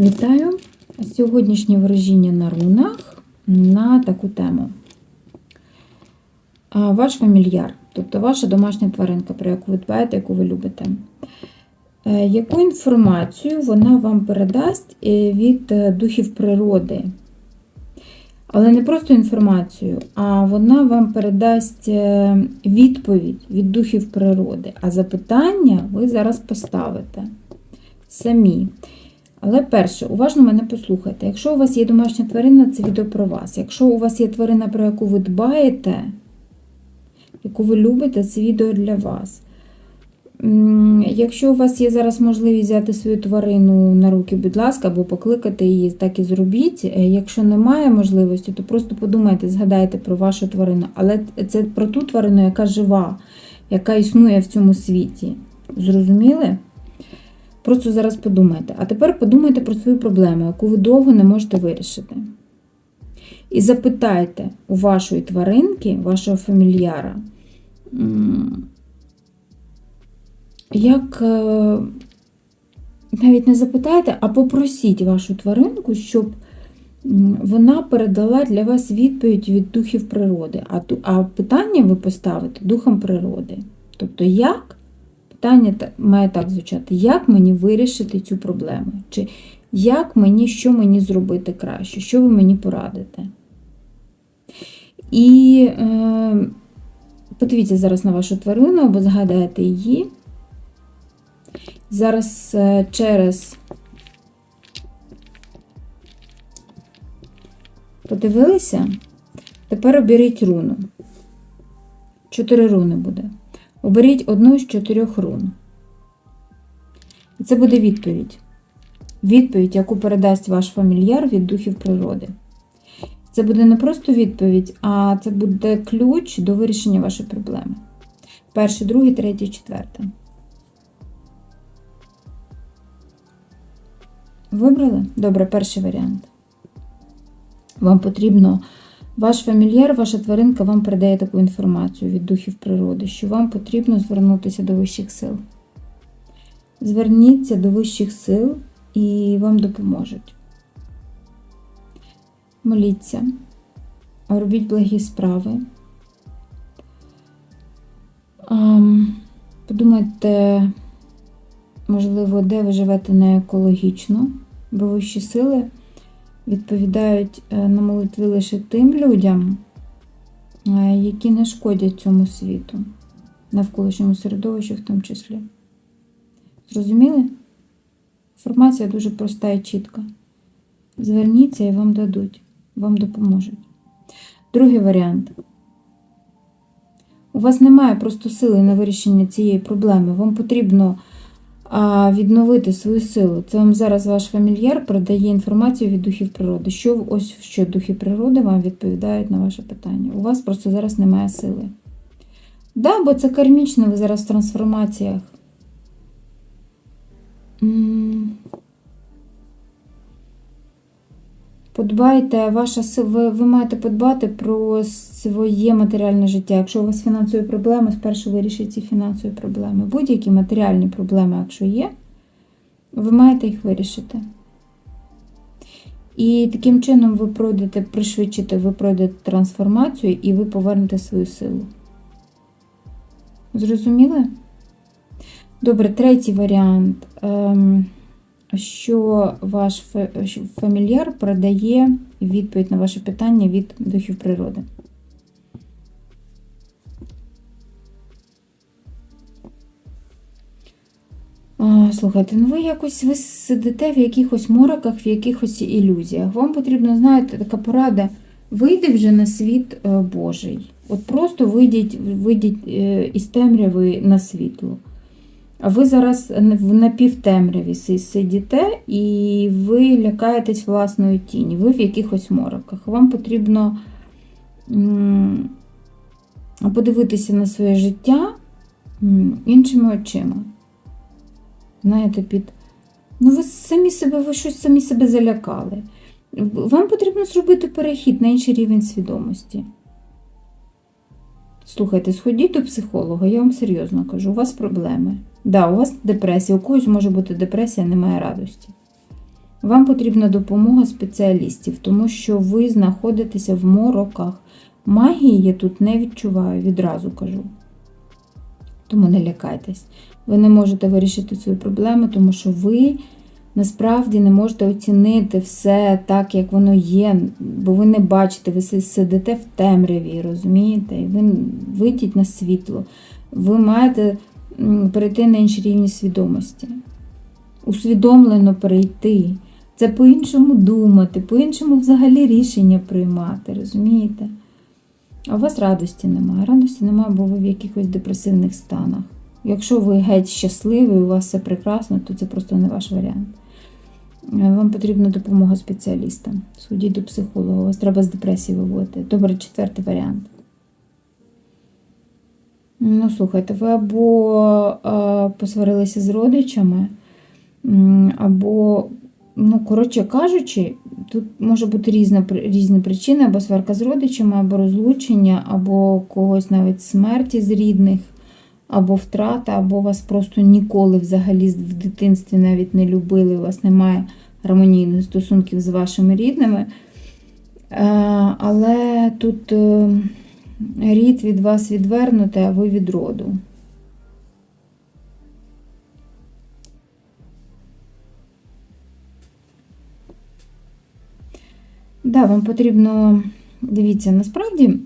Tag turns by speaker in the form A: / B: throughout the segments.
A: Вітаю! Сьогоднішнє ворожіння на рунах на таку тему. Ваш фамільяр, тобто ваша домашня тваринка, про яку ви дбаєте, яку ви любите. Е, Яку інформацію вона вам передасть е, від е, духів природи? Але не просто інформацію, а вона вам передасть відповідь від духів природи. А запитання ви зараз поставите самі. Але перше, уважно мене послухайте. Якщо у вас є домашня тварина, це відео про вас. Якщо у вас є тварина, про яку ви дбаєте, яку ви любите, це відео для вас. Якщо у вас є зараз можливість взяти свою тварину на руки, будь ласка, або покликати її, так і зробіть. Е, Якщо немає можливості, то просто подумайте, згадайте про вашу тварину. Але це про ту тварину, яка жива, яка існує в цьому світі. Зрозуміли? Просто зараз подумайте. А тепер подумайте про свою проблему, яку ви довго не можете вирішити. І запитайте у вашої тваринки, вашого фамільяра, як е, навіть не запитайте, а попросіть вашу тваринку, щоб вона передала для вас відповідь від духів природи. А, питання ви поставите духом природи. Тобто, як питання має так звучати: як мені вирішити цю проблему? Чи як мені, що мені зробити краще? Що ви мені порадите? І е, подивіться зараз на вашу тварину або згадайте її. Зараз е, через подивилися. Тепер оберіть руну. Чотири руни буде. Оберіть одну з чотирьох рун. І це буде відповідь. Відповідь, яку передасть ваш фамільяр від духів природи. Це буде не просто відповідь, а це буде ключ до вирішення вашої проблеми. Перший, другий, третій, четвертий. Вибрали? Добре, перший варіант. Вам потрібно, ваш фамільяр, ваша тваринка вам передає таку інформацію від духів природи, що вам потрібно звернутися до вищих сил. Зверніться до вищих сил і вам допоможуть. Моліться, робіть благі справи. Подумайте, можливо, де ви живете не екологічно, бо вищі сили відповідають е, на молитви лише тим людям, е, які не шкодять цьому світу, навколишньому середовищу в тому числі. Зрозуміли? Інформація дуже проста і чітка. Зверніться і вам дадуть, вам допоможуть. Другий варіант. У вас немає просто сили на вирішення цієї проблеми. Вам потрібно відновити свою силу. Це вам зараз ваш фамільяр продає інформацію від духів природи. Що ось що духи природи вам відповідають на ваше питання. У вас просто зараз немає сили. Да, бо це кармічно, ви зараз в трансформаціях. Подбайте, ваша ви, ви маєте подбати про своє матеріальне життя. Якщо у вас фінансові проблеми, спершу вирішіть ці фінансові проблеми. Будь-які матеріальні проблеми, якщо є, ви маєте їх вирішити. І таким чином ви пройдете, пришвидшите, ви пройдете трансформацію і ви повернете свою силу. Зрозуміли? Добре, третій варіант. Що ваш фамільяр передає відповідь на ваше питання від духів природи. Слухайте, ну ви якось ви сидите в якихось мороках, в якихось ілюзіях. Вам потрібно, знаєте, така порада. Вийди вже на світ е, Божий. От просто вийдіть, вийдіть е, із темряви на світло. Ви зараз в напівтемряві сидіте і ви лякаєтесь власної тіні, ви в якихось мороках. Вам потрібно подивитися на своє життя іншими очима. Знаєте, під. Ну, ви самі себе, ви щось самі себе залякали. Вам потрібно зробити перехід на інший рівень свідомості. Слухайте, сходіть до психолога, я вам серйозно кажу, у вас проблеми. Да, у вас депресія, у когось може бути депресія, немає радості. Вам потрібна допомога спеціалістів, тому що ви знаходитеся в мороках. Магії я тут не відчуваю, відразу кажу. Тому не лякайтесь. Ви не можете вирішити свою проблему, тому що ви насправді не можете оцінити все так, як воно є, бо ви не бачите, ви сидите в темряві, розумієте? І ви вийдіть на світло. Ви маєте перейти на інші рівні свідомості. Усвідомлено перейти. Це по-іншому думати, по-іншому взагалі рішення приймати, розумієте? А у вас радості немає. Радості немає, бо ви в якихось депресивних станах. Якщо ви геть щасливий, у вас все прекрасно, то це просто не ваш варіант. Вам потрібна допомога спеціаліста. Сходіть до психолога, вас треба з депресії виводити. Добре, четвертий варіант. Ну, слухайте, ви або е, посварилися з родичами, або, ну, коротше кажучи, тут може бути різна, різні причини, або сварка з родичами, або розлучення, або когось навіть смерті з рідних, або втрата, або вас просто ніколи взагалі в дитинстві навіть не любили, у вас немає гармонійних стосунків з вашими рідними. Е, Але тут е, рід від вас відвернутий, а ви від роду. Да, вам потрібно, дивіться, насправді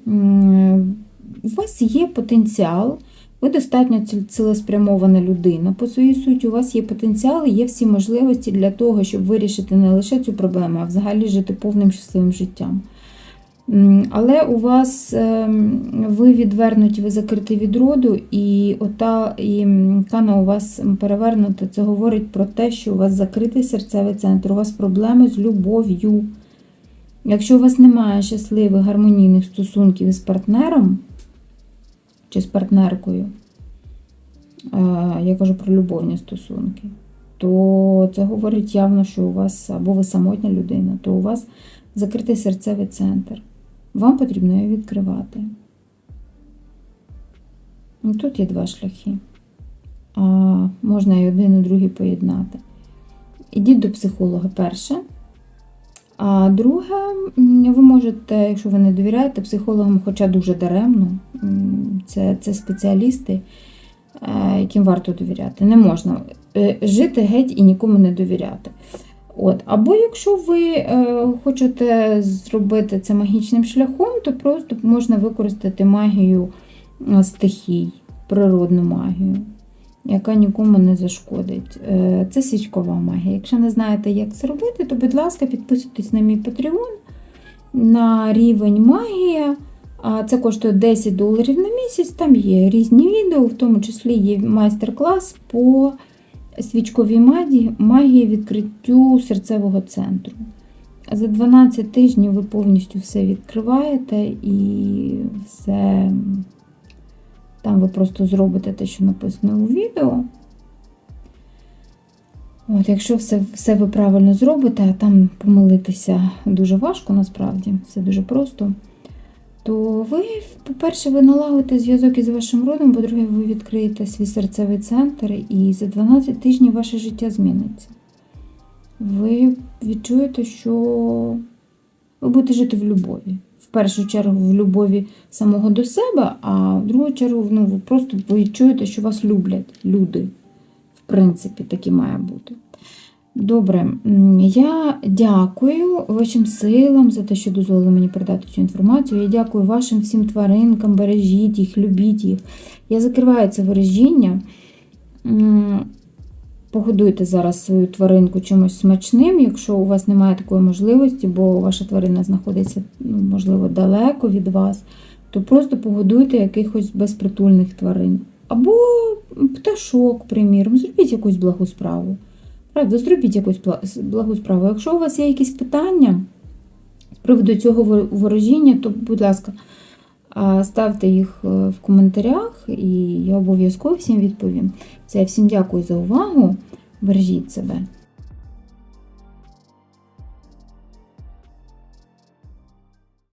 A: у вас є потенціал, ви достатньо цілеспрямована людина. По своїй суті, у вас є потенціал і є всі можливості для того, щоб вирішити не лише цю проблему, а взагалі жити повним щасливим життям. Але у вас ем, ви відвернуті, ви закриті від роду, і ота і кана у вас перевернута. Це говорить про те, що у вас закритий серцевий центр, у вас проблеми з любов'ю. Якщо у вас немає щасливих гармонійних стосунків із партнером чи з партнеркою, е, я кажу про любовні стосунки, то це говорить явно, що у вас або ви самотня людина, то у вас закритий серцевий центр. Вам потрібно його відкривати. Ну, Тут є два шляхи. А, можна і один, і другий поєднати. Ідіть до психолога перше. А друге, ви можете, якщо ви не довіряєте психологам, хоча дуже даремно, це, це спеціалісти, е, яким варто довіряти. Не можна е, жити геть і нікому не довіряти. От. Або якщо ви е, хочете зробити це магічним шляхом, то просто можна використати магію стихій, природну магію, яка нікому не зашкодить. Е, Це свічкова магія. Якщо не знаєте, як це робити, то, будь ласка, підписуйтесь на мій Patreon на рівень магія. Це коштує 10 доларів на місяць. Там є різні відео, в тому числі є майстер-клас по свічковій магії, магії відкриттю серцевого центру. За 12 тижнів ви повністю все відкриваєте і все. Там ви просто зробите те, що написано у відео. От, Якщо все, все ви правильно зробите, а там помилитися дуже важко, насправді, все дуже просто, то ви, по-перше, ви налагодите зв'язок із вашим родом, по-друге, ви відкриєте свій серцевий центр, і за 12 тижнів ваше життя зміниться. Ви відчуєте, що ви будете жити в любові. Першу чергу в любові самого до себе, а в другу чергу ну, ви просто відчуєте, що вас люблять люди. В принципі, такі має бути. Добре, я дякую вашим силам за те, що дозволили мені передати цю інформацію. Я дякую вашим всім тваринкам, бережіть їх, любіть їх. Я закриваю це ворожіння. Погодуйте зараз свою тваринку чимось смачним, якщо у вас немає такої можливості, бо ваша тварина знаходиться, ну, можливо, далеко від вас, то просто погодуйте якихось безпритульних тварин. Або пташок, приміром, зробіть якусь благу справу. Правда, зробіть якусь благу справу. Якщо у вас є якісь питання з приводу цього ворожіння, то, будь ласка, ставте їх е, в коментарях, і я обов'язково всім відповім. Все, всім дякую за увагу. Бережіть себе.